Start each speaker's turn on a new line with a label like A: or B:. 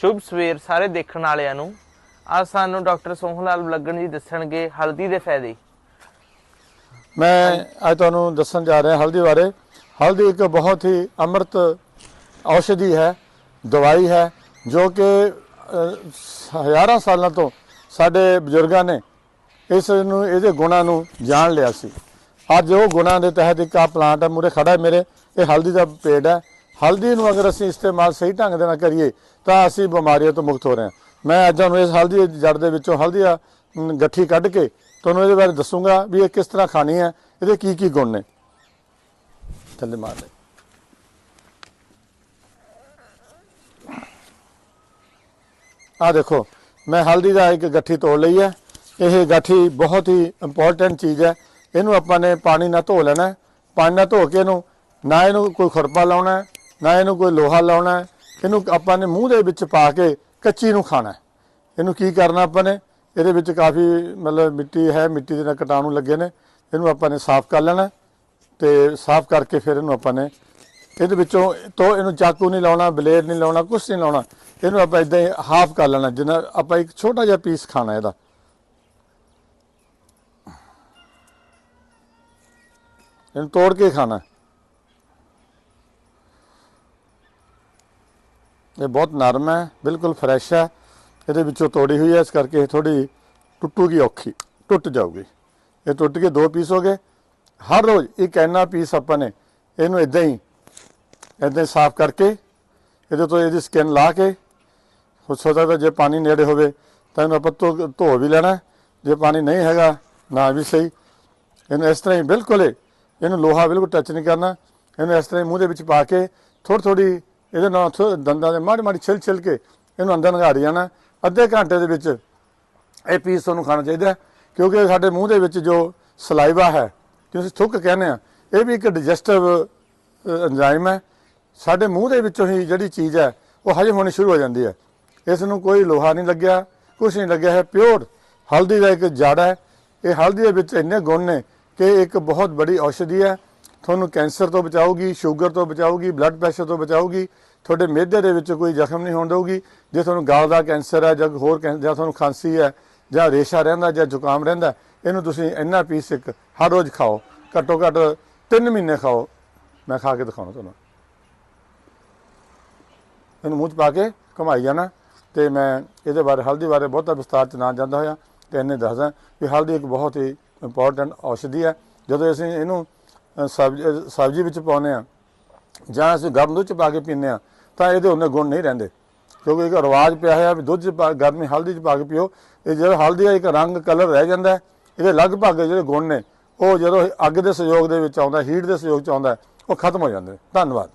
A: ਸ਼ੁਭ ਸਵੇਰ ਸਾਰੇ ਦੇਖਣ ਵਾਲਿਆਂ ਨੂੰ। ਅੱਜ ਸਾਨੂੰ ਡਾਕਟਰ ਸੋਹਣ ਲਾਲ ਲੱਗਣ ਜੀ ਦੱਸਣਗੇ ਹਲਦੀ ਦੇ ਫਾਇਦੇ।
B: ਮੈਂ ਅੱਜ ਤੁਹਾਨੂੰ ਦੱਸਣ ਜਾ ਰਿਹਾ ਹਲਦੀ ਬਾਰੇ। ਹਲਦੀ ਇੱਕ ਬਹੁਤ ਹੀ ਅੰਮ੍ਰਿਤ ਔਸ਼ਧੀ ਹੈ, ਦਵਾਈ ਹੈ, ਜੋ ਕਿ ਹਜ਼ਾਰਾਂ ਸਾਲਾਂ ਤੋਂ ਸਾਡੇ ਬਜ਼ੁਰਗਾਂ ਨੇ ਇਸ ਨੂੰ, ਇਹਦੇ ਗੁਣਾਂ ਨੂੰ ਜਾਣ ਲਿਆ ਸੀ। ਅੱਜ ਉਹ ਗੁਣਾਂ ਦੇ ਤਹਿਤ ਇੱਕ ਆ ਪਲਾਂਟ ਹੈ ਮੂਰੇ ਖੜਾ ਹੈ ਮੇਰੇ। ਇਹ ਹਲਦੀ ਦਾ ਪੇੜ ਹੈ। ਹਲਦੀ ਨੂੰ ਅਗਰ ਅਸੀਂ ਇਸਤੇਮਾਲ ਸਹੀ ਢੰਗ ਦੇ ਨਾਲ ਕਰੀਏ, ਤਾਂ ਅਸੀਂ ਬਿਮਾਰੀਆਂ ਤੋਂ ਮੁਕਤ ਹੋ ਰਹੇ ਹਾਂ। ਮੈਂ ਅੱਜ ਤੁਹਾਨੂੰ ਇਸ ਹਲਦੀ ਦੀ ਜੜ ਦੇ ਵਿੱਚੋਂ ਹਲਦੀ ਆ ਗੱਠੀ ਕੱਢ ਕੇ ਤੁਹਾਨੂੰ ਇਹਦੇ ਬਾਰੇ ਦੱਸੂਗਾ ਵੀ ਇਹ ਕਿਸ ਤਰ੍ਹਾਂ ਖਾਣੀ ਹੈ, ਇਹਦੇ ਕੀ ਕੀ ਗੁਣ ਨੇ। ਥੱਲੇ ਮਾਰ ਲੈ ਆ ਦੇਖੋ, ਮੈਂ ਹਲਦੀ ਦਾ ਇੱਕ ਗੱਠੀ ਤੋੜ ਲਈ ਹੈ। ਇਹ ਗੱਠੀ ਬਹੁਤ ਹੀ ਇੰਪੋਰਟੈਂਟ ਚੀਜ਼ ਹੈ। ਇਹਨੂੰ ਆਪਾਂ ਨੇ ਪਾਣੀ ਨਾਲ ਧੋ ਲੈਣਾ ਪਾਣੀ ਨਾਲ ਧੋ ਕੇ ਇਹਨੂੰ ਨਾ ਇਹਨੂੰ ਕੋਈ ਖੁਰਪਾ ਲਾਉਣਾ ਨਾ ਇਹਨੂੰ ਕੋਈ ਲੋਹਾ ਲਾਉਣਾ ਹੈ। ਇਹਨੂੰ ਆਪਾਂ ਨੇ ਮੂੰਹ ਦੇ ਵਿੱਚ ਪਾ ਕੇ ਕੱਚੀ ਨੂੰ ਖਾਣਾ ਹੈ। ਇਹਨੂੰ ਕੀ ਕਰਨਾ ਆਪਾਂ ਨੇ ਇਹਦੇ ਵਿੱਚ ਕਾਫੀ ਮਤਲਬ ਮਿੱਟੀ ਹੈ, ਮਿੱਟੀ ਦੇ ਨਾਲ ਕਟਾਣੂ ਲੱਗੇ ਨੇ, ਇਹਨੂੰ ਆਪਾਂ ਨੇ ਸਾਫ਼ ਕਰ ਲੈਣਾ ਹੈ ਤੇ ਸਾਫ਼ ਕਰਕੇ ਫਿਰ ਇਹਨੂੰ ਆਪਾਂ ਨੇ ਇਹਦੇ ਵਿੱਚੋਂ ਤੋਂ ਇਹਨੂੰ ਚਾਕੂ ਨਹੀਂ ਲਾਉਣਾ, ਬਲੇਡ ਨਹੀਂ ਲਾਉਣਾ ਕੁਝ ਨਹੀਂ ਲਾਉਣਾ, ਇਹਨੂੰ ਆਪਾਂ ਇਦਾਂ ਹੀ ਹਾਫ ਕਰ ਲੈਣਾ, ਜਿੰਨਾ ਆਪਾਂ ਇੱਕ ਛੋਟਾ ਜਿਹਾ ਪੀਸ ਖਾਣਾ ਇਹਦਾ ਇਹਨੂੰ ਤੋੜ ਕੇ ਖਾਣਾ ਇਹ ਬਹੁਤ ਨਰਮ ਹੈ, ਬਿਲਕੁਲ ਫਰੈਸ਼ ਹੈ। ਇਹਦੇ ਵਿੱਚੋਂ ਤੋੜੀ ਹੋਈ ਹੈ, ਇਸ ਕਰਕੇ ਇਹ ਥੋੜੀ ਟੁੱਟੂਗੀ ਔਖੀ, ਟੁੱਟ ਜਾਊਗੀ। ਇਹ ਟੁੱਟ ਕੇ ਦੋ ਪੀਸ ਹੋ ਗਏ। ਹਰ ਰੋਜ਼ ਇੱਕ ਇੰਨਾ ਪੀਸ ਆਪਾਂ ਨੇ, ਇਹਨੂੰ ਇਦਾਂ ਹੀ ਇਦਾਂ ਸਾਫ਼ ਕਰਕੇ, ਇਹਦੇ ਤੋਂ ਇਹਦੀ ਸਕਿਨ ਲਾ ਕੇ, ਹੋ ਸਕਦਾ ਜੇ ਪਾਣੀ ਨੇੜੇ ਹੋਵੇ, ਤਾਂ ਇਹਨੂੰ ਆਪਾਂ ਧੋ ਧੋ ਵੀ ਲੈਣਾ। ਜੇ ਪਾਣੀ ਨਹੀਂ ਹੈਗਾ, ਨਾ ਵੀ ਸਹੀ। ਇਹਨੂੰ ਇਸ ਤਰ੍ਹਾਂ ਹੀ ਬਿਲਕੁਲ ਇਹਨੂੰ ਲੋਹਾ ਬਿਲਕੁਲ ਟੱਚ ਨਹੀਂ ਕਰਨਾ। ਇਹਨੂੰ ਇਸ ਤਰ੍ਹਾਂ ਹੀ ਮੂੰਹ ਦੇ ਵਿੱਚ ਪਾ ਕੇ ਥੋੜੀ ਥੋੜੀ ਇਹਦੇ ਨਾਲ ਦੰਦਾਂ ਦੇ ਮਾੜੀ ਮਾੜੀ ਛਿਲ ਛਿਲ ਕੇ ਇਹਨੂੰ ਅੰਦਰ ਨਗਾੜੀ ਜਾਣਾ ਅੱਧੇ ਘੰਟੇ ਦੇ ਵਿੱਚ ਇਹ ਪੀਸ ਤੁਹਾਨੂੰ ਖਾਣਾ ਚਾਹੀਦਾ ਕਿਉਂਕਿ ਸਾਡੇ ਮੂੰਹ ਦੇ ਵਿੱਚ ਜੋ ਸਲਾਈਵਾ ਹੈ ਜਿਸ ਅਸੀਂ ਥੁੱਕ ਕਹਿੰਦੇ ਆ ਇਹ ਵੀ ਇੱਕ ਡਾਈਜੈਸਟਿਵ ਐਂਜ਼ਾਈਮ ਹੈ। ਸਾਡੇ ਮੂੰਹ ਦੇ ਵਿੱਚੋਂ ਹੀ ਜਿਹੜੀ ਚੀਜ਼ ਹੈ, ਉਹ ਹਜਮ ਹੋਣੀ ਸ਼ੁਰੂ ਹੋ ਜਾਂਦੀ ਹੈ। ਇਸ ਨੂੰ ਕੋਈ ਲੋਹਾ ਨਹੀਂ ਲੱਗਿਆ ਕੁਝ ਨਹੀਂ ਲੱਗਿਆ ਹੈ ਪਿਓਰ ਹਲਦੀ ਦਾ ਇੱਕ ਜੜ ਹੈ। ਇਹ ਹਲਦੀ ਦੇ ਵਿੱਚ ਇੰਨੇ ਗੁਣ ਨੇ ਕਿ ਇੱਕ ਬਹੁਤ ਬੜੀ ਔਸ਼ਧੀ ਹੈ। ਤੁਹਾਨੂੰ ਕੈਂਸਰ ਤੋਂ ਬਚਾਊਗੀ, ਸ਼ੂਗਰ ਤੋਂ ਬਚਾਊਗੀ ਬਲੱਡ ਪ੍ਰੈਸ਼ਰ ਤੋਂ ਬਚਾਊਗੀ। ਤੁਹਾਡੇ ਮਿਹਦੇ ਦੇ ਵਿੱਚ ਕੋਈ ਜ਼ਖਮ ਨਹੀਂ ਹੋਣ ਦੇਊਗੀ। ਜੇ ਤੁਹਾਨੂੰ ਗਲ ਦਾ ਕੈਂਸਰ ਹੈ ਜਾਂ ਹੋਰ ਕੈਂ- ਜਾਂ ਤੁਹਾਨੂੰ ਖਾਂਸੀ ਹੈ ਜਾਂ ਰੇਸ਼ਾ ਰਹਿੰਦਾ ਜਾਂ ਜ਼ੁਕਾਮ ਰਹਿੰਦਾ ਇਹਨੂੰ ਤੁਸੀਂ ਇੰਨਾ ਪੀਸ ਇੱਕ ਹਰ ਰੋਜ਼ ਖਾਓ। ਘੱਟੋ ਘੱਟ 3 ਮਹੀਨੇ ਖਾਓ। ਮੈਂ ਖਾ ਕੇ ਦਿਖਾਉਣਾ ਤੁਹਾਨੂੰ। ਇਹਨੂੰ ਮੂੰਹ 'ਚ ਪਾ ਕੇ ਘੁਮਾਈ ਜਾਣਾ ਤੇ ਮੈਂ ਇਹਦੇ ਬਾਰੇ ਹਲਦੀ ਬਾਰੇ ਬਹੁਤਾ ਵਿਸਤਾਰ ਚ ਨਾ ਜਾਂਦਾ ਹੋਇਆ ਤੇ ਇਹਨੇ ਦੱਸਦਾ ਵੀ ਹਲਦੀ ਇੱਕ ਬਹੁਤ ਹੀ ਇੰਪੋਰਟੈਂਟ ਔਸ਼ਧੀ ਹੈ। ਜਦੋਂ ਅਸੀਂ ਇਹਨੂੰ ਅ, ਸਬਜ਼ੀ ਵਿੱਚ ਪਾਉਂਦੇ ਆ ਜਾਂ ਅਸੀਂ ਗਰਮ ਦੁੱਧ ਚ ਪਾ ਕੇ ਪੀਂਦੇ ਆ ਤਾਂ ਇਹਦੇ ਉਹਨੇ ਗੁਣ ਨਹੀਂ ਰਹਿੰਦੇ ਕਿਉਂਕਿ ਇੱਕ ਰਿਵਾਜ ਪਿਆ ਹੋਇਆ ਵੀ ਦੁੱਧ ਚ ਪਾ- ਗਰਮੀ ਹਲਦੀ ਚ ਪਾ ਕੇ ਪੀਓ, ਇਹ ਜਿਹੜਾ ਹਲਦੀ ਦਾ ਇੱਕ ਰੰਗ ਕਲਰ ਰਹਿ ਜਾਂਦਾ ਇਹਦੇ ਲਗਭਗ ਜਿਹੜੇ ਗੁਣ ਨੇ, ਉਹ ਜਦੋਂ ਅੱਗ ਦੇ ਸਹਿਯੋਗ ਦੇ ਵਿੱਚ ਆਉਂਦਾ ਹੀਟ ਦੇ ਸਹਿਯੋਗ ਚ ਆਉਂਦਾ, ਉਹ ਖਤਮ ਹੋ ਜਾਂਦੇ ਨੇ। ਧੰਨਵਾਦ